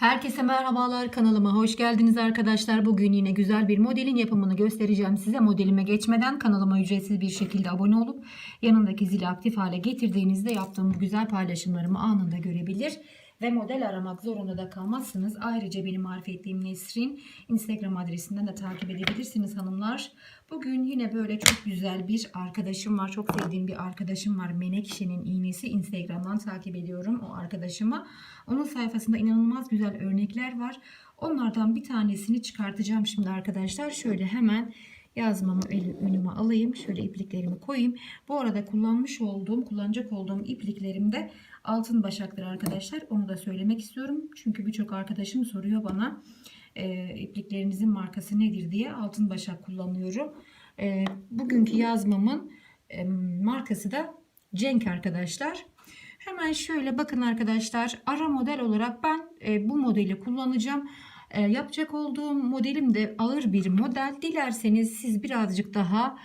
Herkese merhabalar kanalıma hoş geldiniz arkadaşlar. Bugün yine güzel bir modelin yapımını göstereceğim size. Modelime geçmeden kanalıma ücretsiz bir şekilde abone olup yanındaki zili aktif hale getirdiğinizde yaptığım güzel paylaşımlarımı anında görebilir ve model aramak zorunda da kalmazsınız. Ayrıca benim marifetliğim Nesrin Instagram adresinden de takip edebilirsiniz hanımlar. Bugün yine böyle çok güzel bir arkadaşım var. Çok sevdiğim bir arkadaşım var. Menekşe'nin iğnesi Instagram'dan takip ediyorum o arkadaşımı. Onun sayfasında inanılmaz güzel örnekler var. Onlardan bir tanesini çıkartacağım şimdi arkadaşlar. Şöyle hemen yazmamı önüme alayım. Şöyle ipliklerimi koyayım. Bu arada kullanmış olduğum, kullanacak olduğum ipliklerim de altın başaktır arkadaşlar. Onu da söylemek istiyorum. Çünkü birçok arkadaşım soruyor bana e, ipliklerinizin markası nedir diye altın başak kullanıyorum. E, bugünkü yazmamın e, markası da Cenk arkadaşlar. Hemen şöyle bakın arkadaşlar ara model olarak ben e, bu modeli kullanacağım. E, yapacak olduğum modelim de ağır bir model. Dilerseniz siz birazcık daha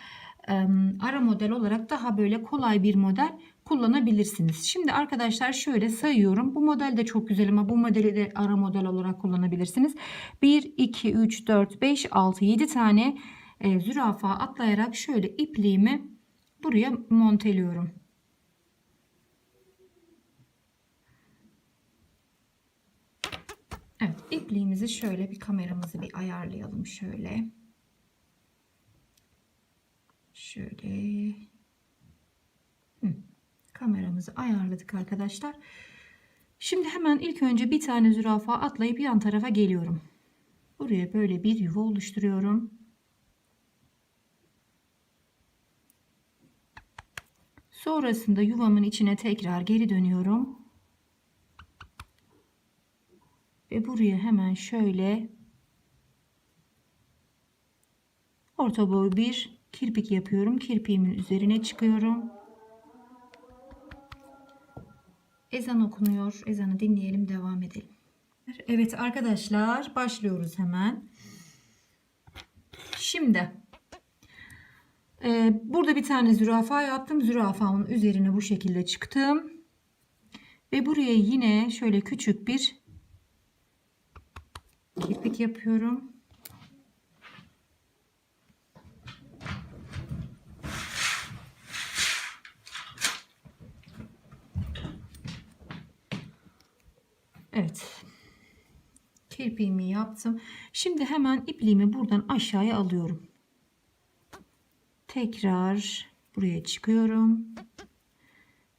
e, ara model olarak daha böyle kolay bir model kullanabilirsiniz. Şimdi arkadaşlar şöyle sayıyorum. Bu model de çok güzel ama bu modeli de ara model olarak kullanabilirsiniz. 1, 2, 3, 4, 5, 6, 7 tane e, zürafa atlayarak şöyle ipliğimi buraya monteliyorum. Evet ipliğimizi şöyle bir kameramızı bir ayarlayalım şöyle. Şöyle. Hı. Kameramızı ayarladık arkadaşlar. Şimdi hemen ilk önce bir tane zürafa atlayıp yan tarafa geliyorum. Buraya böyle bir yuva oluşturuyorum. Sonrasında yuvamın içine tekrar geri dönüyorum. Ve buraya hemen şöyle orta boy bir kirpik yapıyorum. Kirpiğimin üzerine çıkıyorum. Ezan okunuyor. Ezanı dinleyelim devam edelim. Evet arkadaşlar başlıyoruz hemen. Şimdi e, burada bir tane zürafa yaptım. Zürafamın üzerine bu şekilde çıktım. Ve buraya yine şöyle küçük bir kirpik yapıyorum. Evet. Kirpiğimi yaptım. Şimdi hemen ipliğimi buradan aşağıya alıyorum. Tekrar buraya çıkıyorum.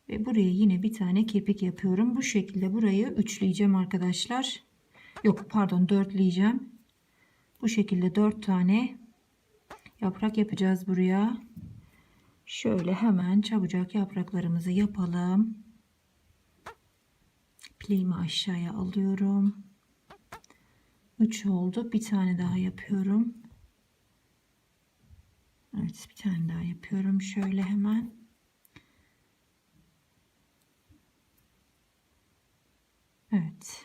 Ve buraya yine bir tane kirpik yapıyorum. Bu şekilde burayı üçleyeceğim arkadaşlar. Yok pardon dörtleyeceğim. Bu şekilde dört tane yaprak yapacağız buraya. Şöyle hemen çabucak yapraklarımızı yapalım. İpliğimi aşağıya alıyorum. 3 oldu. Bir tane daha yapıyorum. Evet bir tane daha yapıyorum. Şöyle hemen. Evet.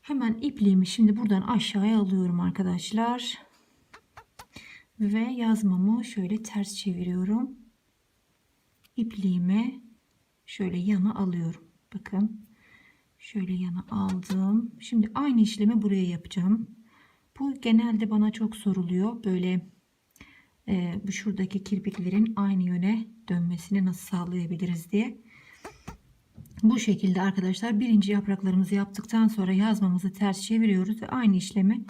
Hemen ipliğimi şimdi buradan aşağıya alıyorum arkadaşlar. Ve yazmamı şöyle ters çeviriyorum. İpliğimi şöyle yana alıyorum. Bakın. Şöyle yana aldım. Şimdi aynı işlemi buraya yapacağım. Bu genelde bana çok soruluyor. Böyle e, şuradaki kirpiklerin aynı yöne dönmesini nasıl sağlayabiliriz diye. Bu şekilde arkadaşlar birinci yapraklarımızı yaptıktan sonra yazmamızı ters çeviriyoruz ve aynı işlemi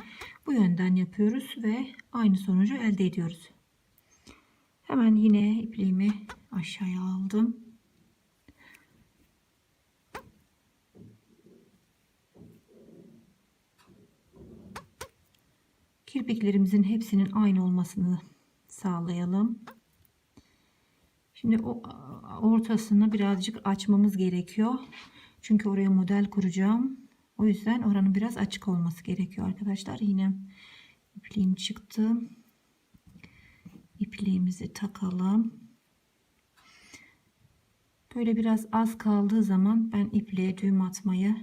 bu yönden yapıyoruz ve aynı sonucu elde ediyoruz. Hemen yine ipliğimi aşağıya aldım. Kirpiklerimizin hepsinin aynı olmasını sağlayalım. Şimdi o ortasını birazcık açmamız gerekiyor. Çünkü oraya model kuracağım. O yüzden oranın biraz açık olması gerekiyor arkadaşlar. Yine ipliğim çıktı. İpliğimizi takalım. Böyle biraz az kaldığı zaman ben ipliğe düğüm atmayı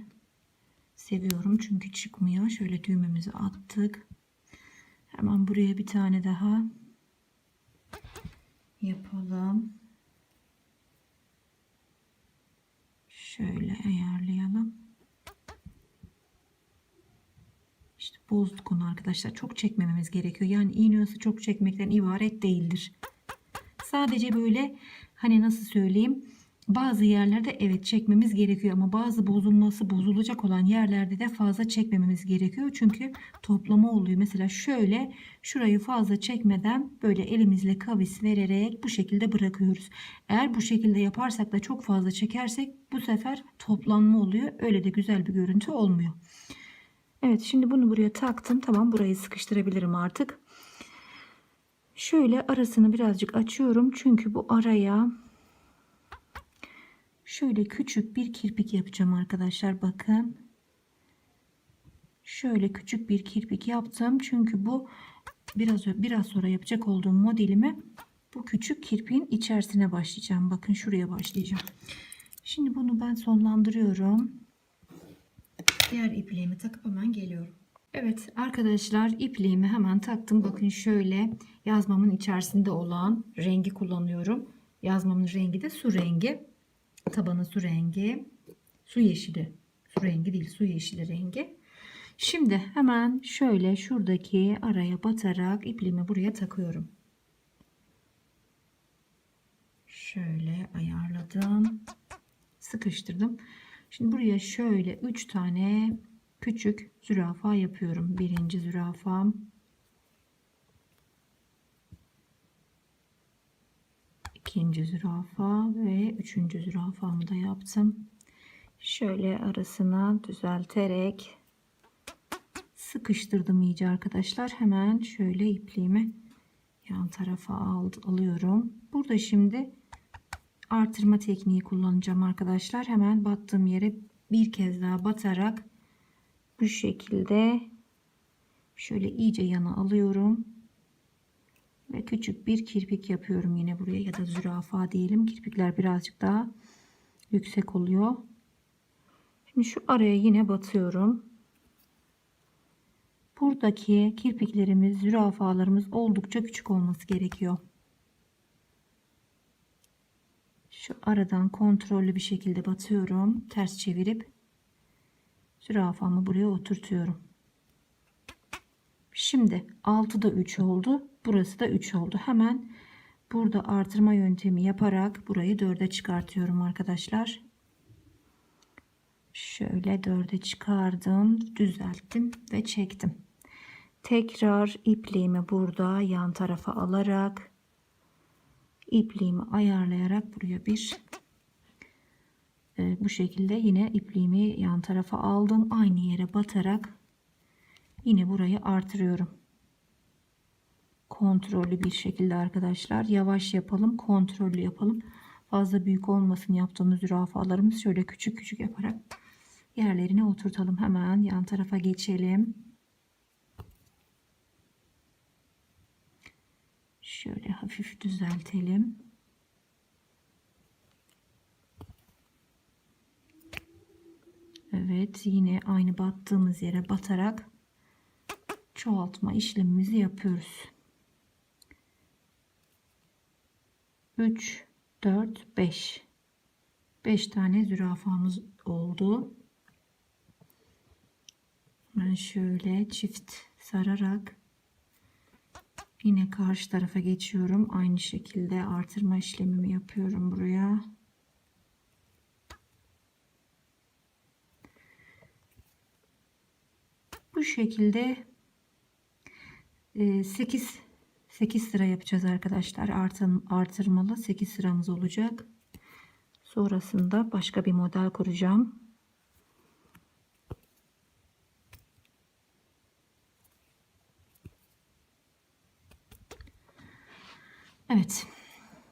seviyorum. Çünkü çıkmıyor. Şöyle düğümümüzü attık. Hemen buraya bir tane daha yapalım. Şöyle ayarlayalım. İşte bozduk onu arkadaşlar. Çok çekmememiz gerekiyor. Yani iğnesi çok çekmekten ibaret değildir. Sadece böyle hani nasıl söyleyeyim bazı yerlerde evet çekmemiz gerekiyor ama bazı bozulması bozulacak olan yerlerde de fazla çekmememiz gerekiyor. Çünkü toplama oluyor. Mesela şöyle şurayı fazla çekmeden böyle elimizle kavis vererek bu şekilde bırakıyoruz. Eğer bu şekilde yaparsak da çok fazla çekersek bu sefer toplanma oluyor. Öyle de güzel bir görüntü olmuyor. Evet şimdi bunu buraya taktım. Tamam burayı sıkıştırabilirim artık. Şöyle arasını birazcık açıyorum. Çünkü bu araya şöyle küçük bir kirpik yapacağım arkadaşlar. Bakın. Şöyle küçük bir kirpik yaptım. Çünkü bu biraz biraz sonra yapacak olduğum modelimi bu küçük kirpiğin içerisine başlayacağım. Bakın şuraya başlayacağım. Şimdi bunu ben sonlandırıyorum. Diğer ipliğimi takıp hemen geliyorum. Evet arkadaşlar ipliğimi hemen taktım. Bakın şöyle yazmamın içerisinde olan rengi kullanıyorum. Yazmamın rengi de su rengi. Tabanı su rengi. Su yeşili. Su rengi değil su yeşili rengi. Şimdi hemen şöyle şuradaki araya batarak ipliğimi buraya takıyorum. Şöyle ayarladım. Sıkıştırdım. Şimdi buraya şöyle 3 tane küçük zürafa yapıyorum. Birinci zürafam. İkinci zürafa ve üçüncü zürafamı da yaptım. Şöyle arasına düzelterek sıkıştırdım iyice arkadaşlar. Hemen şöyle ipliğimi yan tarafa alıyorum. Burada şimdi artırma tekniği kullanacağım arkadaşlar. Hemen battığım yere bir kez daha batarak bu şekilde şöyle iyice yana alıyorum. Ve küçük bir kirpik yapıyorum yine buraya ya da zürafa diyelim. Kirpikler birazcık daha yüksek oluyor. Şimdi şu araya yine batıyorum. Buradaki kirpiklerimiz, zürafalarımız oldukça küçük olması gerekiyor. Şu aradan kontrollü bir şekilde batıyorum. Ters çevirip zürafamı buraya oturtuyorum. Şimdi 6'da 3 oldu. Burası da 3 oldu. Hemen burada artırma yöntemi yaparak burayı 4'e çıkartıyorum arkadaşlar. Şöyle 4'e çıkardım, düzelttim ve çektim. Tekrar ipliğimi burada yan tarafa alarak ipliğimi ayarlayarak buraya bir e, bu şekilde yine ipliğimi yan tarafa aldım. Aynı yere batarak yine burayı artırıyorum. Kontrollü bir şekilde arkadaşlar. Yavaş yapalım, kontrollü yapalım. Fazla büyük olmasın yaptığımız zürafalarımız şöyle küçük küçük yaparak yerlerine oturtalım. Hemen yan tarafa geçelim. Şöyle hafif düzeltelim. Evet yine aynı battığımız yere batarak çoğaltma işlemimizi yapıyoruz. 3 4 5 5 tane zürafamız oldu. Ben şöyle çift sararak yine karşı tarafa geçiyorum. Aynı şekilde artırma işlemimi yapıyorum buraya. Bu şekilde 8 8 sıra yapacağız arkadaşlar. Artın, artırmalı 8 sıramız olacak. Sonrasında başka bir model kuracağım. Evet.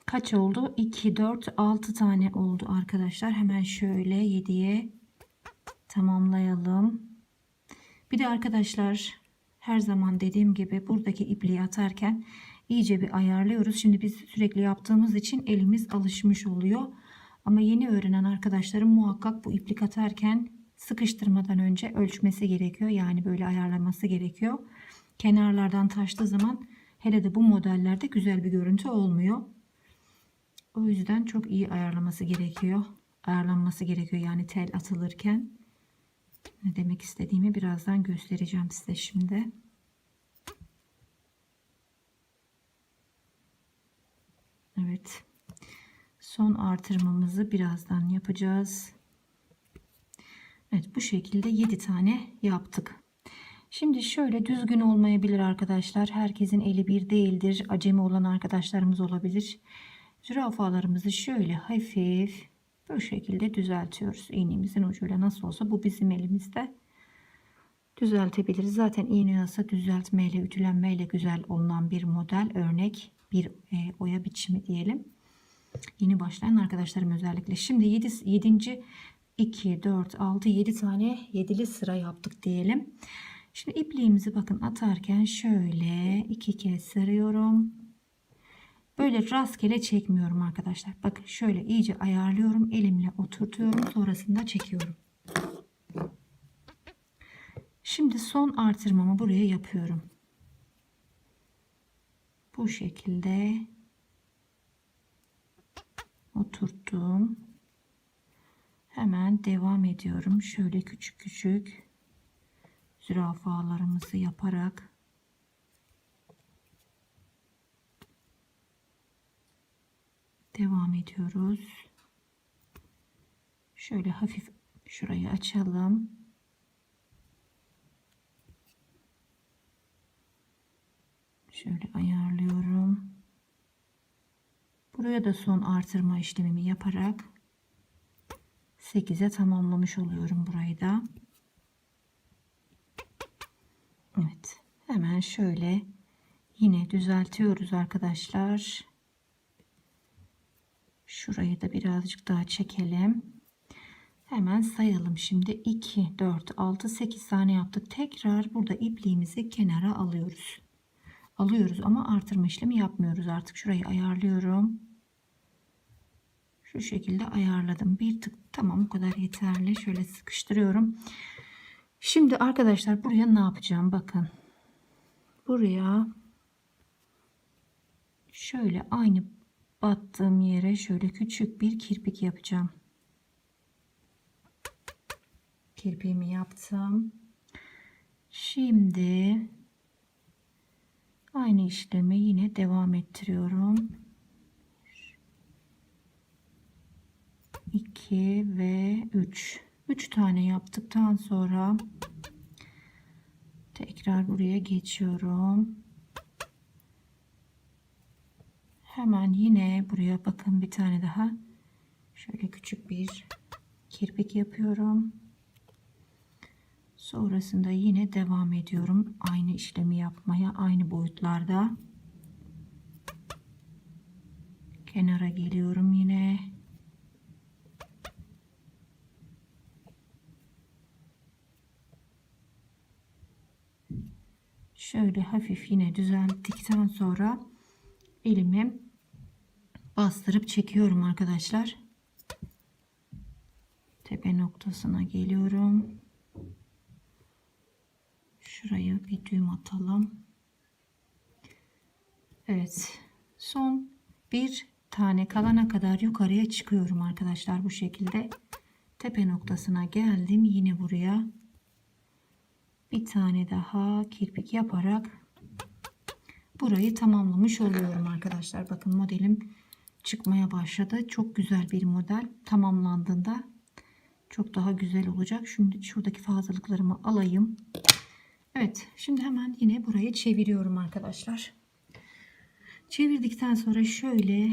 Kaç oldu? 2, 4, 6 tane oldu arkadaşlar. Hemen şöyle 7'ye tamamlayalım. Bir de arkadaşlar her zaman dediğim gibi buradaki ipliği atarken iyice bir ayarlıyoruz. Şimdi biz sürekli yaptığımız için elimiz alışmış oluyor. Ama yeni öğrenen arkadaşlarım muhakkak bu iplik atarken sıkıştırmadan önce ölçmesi gerekiyor. Yani böyle ayarlaması gerekiyor. Kenarlardan taştığı zaman hele de bu modellerde güzel bir görüntü olmuyor. O yüzden çok iyi ayarlaması gerekiyor. Ayarlanması gerekiyor yani tel atılırken. Ne demek istediğimi birazdan göstereceğim size şimdi. Evet. Son artırmamızı birazdan yapacağız. Evet bu şekilde 7 tane yaptık. Şimdi şöyle düzgün olmayabilir arkadaşlar. Herkesin eli bir değildir. Acemi olan arkadaşlarımız olabilir. Zürafalarımızı şöyle hafif bu şekilde düzeltiyoruz. İğnemizin ucuyla nasıl olsa bu bizim elimizde. Düzeltebiliriz. Zaten iğne olsa düzeltmeyle, ütülenmeyle güzel olunan bir model, örnek, bir e, oya biçimi diyelim. Yeni başlayan arkadaşlarım özellikle. Şimdi 7. 7. 2, 4, 6, 7 tane yedili sıra yaptık diyelim. Şimdi ipliğimizi bakın atarken şöyle iki kez sarıyorum. Böyle rastgele çekmiyorum arkadaşlar. Bakın şöyle iyice ayarlıyorum. Elimle oturtuyorum. Sonrasında çekiyorum. Şimdi son artırmamı buraya yapıyorum. Bu şekilde oturttum. Hemen devam ediyorum. Şöyle küçük küçük zürafalarımızı yaparak devam ediyoruz. Şöyle hafif şurayı açalım. Şöyle ayarlıyorum. Buraya da son artırma işlemimi yaparak 8'e tamamlamış oluyorum burayı da. Evet. Hemen şöyle yine düzeltiyoruz arkadaşlar. Şurayı da birazcık daha çekelim. Hemen sayalım şimdi 2 4 6 8 tane yaptık. Tekrar burada ipliğimizi kenara alıyoruz. Alıyoruz ama artırma işlemi yapmıyoruz. Artık şurayı ayarlıyorum. Şu şekilde ayarladım. Bir tık tamam bu kadar yeterli. Şöyle sıkıştırıyorum. Şimdi arkadaşlar buraya ne yapacağım? Bakın. Buraya şöyle aynı battığım yere şöyle küçük bir kirpik yapacağım. Kirpiğimi yaptım. Şimdi aynı işlemi yine devam ettiriyorum. 2 ve 3. 3 tane yaptıktan sonra tekrar buraya geçiyorum. Hemen yine buraya bakın bir tane daha şöyle küçük bir kirpik yapıyorum. Sonrasında yine devam ediyorum aynı işlemi yapmaya aynı boyutlarda. Kenara geliyorum yine. şöyle hafif yine düzelttikten sonra elimi bastırıp çekiyorum arkadaşlar. Tepe noktasına geliyorum. Şuraya bir düğüm atalım. Evet. Son bir tane kalana kadar yukarıya çıkıyorum arkadaşlar bu şekilde. Tepe noktasına geldim. Yine buraya bir tane daha kirpik yaparak burayı tamamlamış oluyorum arkadaşlar. Bakın modelim çıkmaya başladı. Çok güzel bir model. Tamamlandığında çok daha güzel olacak. Şimdi şuradaki fazlalıklarımı alayım. Evet şimdi hemen yine burayı çeviriyorum arkadaşlar. Çevirdikten sonra şöyle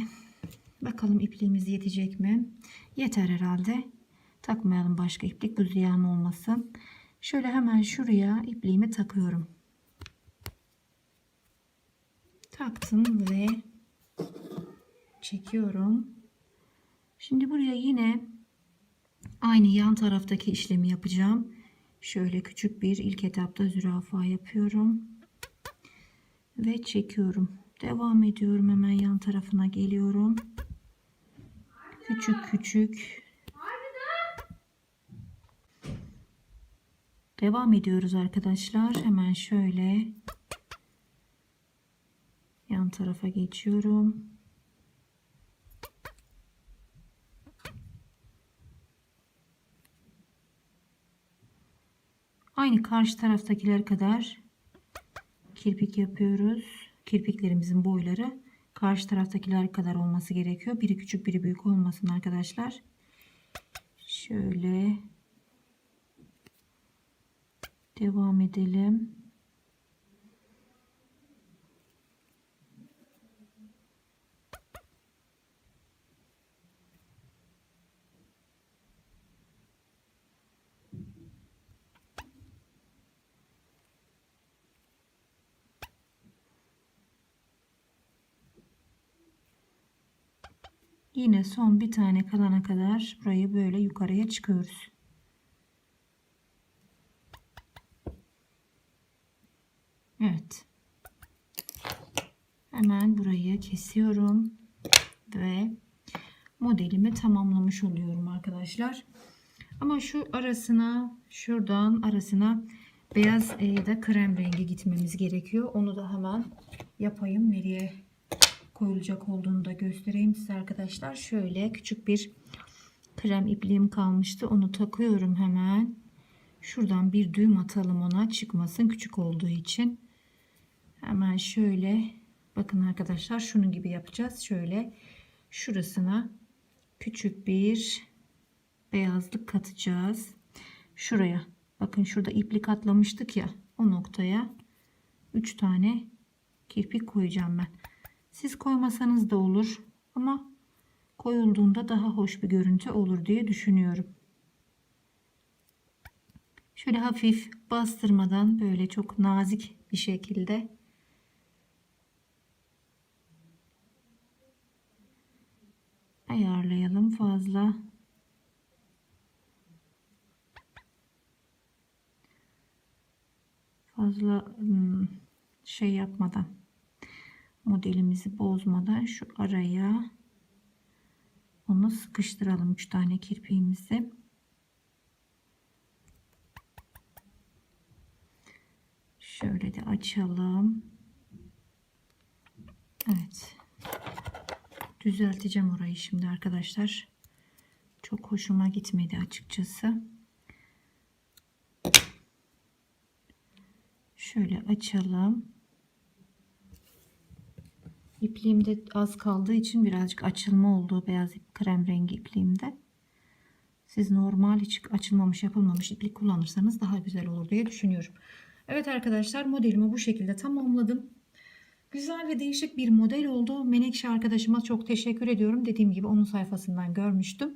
bakalım ipliğimiz yetecek mi? Yeter herhalde. Takmayalım başka iplik bu ziyan olmasın. Şöyle hemen şuraya ipliğimi takıyorum. Taktım ve çekiyorum. Şimdi buraya yine aynı yan taraftaki işlemi yapacağım. Şöyle küçük bir ilk etapta zürafa yapıyorum. Ve çekiyorum. Devam ediyorum hemen yan tarafına geliyorum. Küçük küçük Devam ediyoruz arkadaşlar. Hemen şöyle yan tarafa geçiyorum. Aynı karşı taraftakiler kadar kirpik yapıyoruz. Kirpiklerimizin boyları karşı taraftakiler kadar olması gerekiyor. Biri küçük biri büyük olmasın arkadaşlar. Şöyle devam edelim. Yine son bir tane kalana kadar burayı böyle yukarıya çıkıyoruz. Evet. Hemen burayı kesiyorum ve modelimi tamamlamış oluyorum arkadaşlar. Ama şu arasına şuradan arasına beyaz e, ya da krem rengi gitmemiz gerekiyor. Onu da hemen yapayım. Nereye koyulacak olduğunu da göstereyim size arkadaşlar. Şöyle küçük bir krem ipliğim kalmıştı. Onu takıyorum hemen. Şuradan bir düğüm atalım ona çıkmasın küçük olduğu için. Hemen şöyle bakın arkadaşlar şunun gibi yapacağız. Şöyle şurasına küçük bir beyazlık katacağız. Şuraya bakın şurada iplik atlamıştık ya o noktaya 3 tane kirpik koyacağım ben. Siz koymasanız da olur ama koyulduğunda daha hoş bir görüntü olur diye düşünüyorum. Şöyle hafif bastırmadan böyle çok nazik bir şekilde. Ayarlayalım fazla. Fazla şey yapmadan modelimizi bozmadan şu araya onu sıkıştıralım 3 tane kirpiğimizi. Şöyle de açalım. Evet. Düzelteceğim orayı şimdi arkadaşlar. Çok hoşuma gitmedi açıkçası. Şöyle açalım İpliğimde az kaldığı için birazcık açılma oldu beyaz ip krem rengi ipliğimde. Siz normal hiç açılmamış yapılmamış iplik kullanırsanız daha güzel olur diye düşünüyorum. Evet arkadaşlar modelimi bu şekilde tamamladım. Güzel ve değişik bir model oldu. Menekşe arkadaşıma çok teşekkür ediyorum. Dediğim gibi onun sayfasından görmüştüm.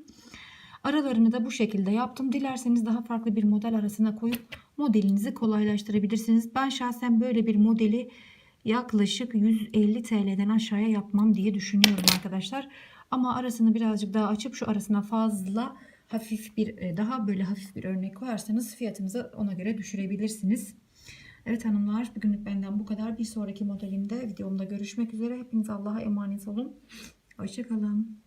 Aralarını da bu şekilde yaptım. Dilerseniz daha farklı bir model arasına koyup modelinizi kolaylaştırabilirsiniz. Ben şahsen böyle bir modeli yaklaşık 150 TL'den aşağıya yapmam diye düşünüyorum arkadaşlar. Ama arasını birazcık daha açıp şu arasına fazla hafif bir e, daha böyle hafif bir örnek koyarsanız fiyatınızı ona göre düşürebilirsiniz. Evet hanımlar bugünlük benden bu kadar. Bir sonraki modelimde videomda görüşmek üzere. Hepiniz Allah'a emanet olun. Hoşçakalın.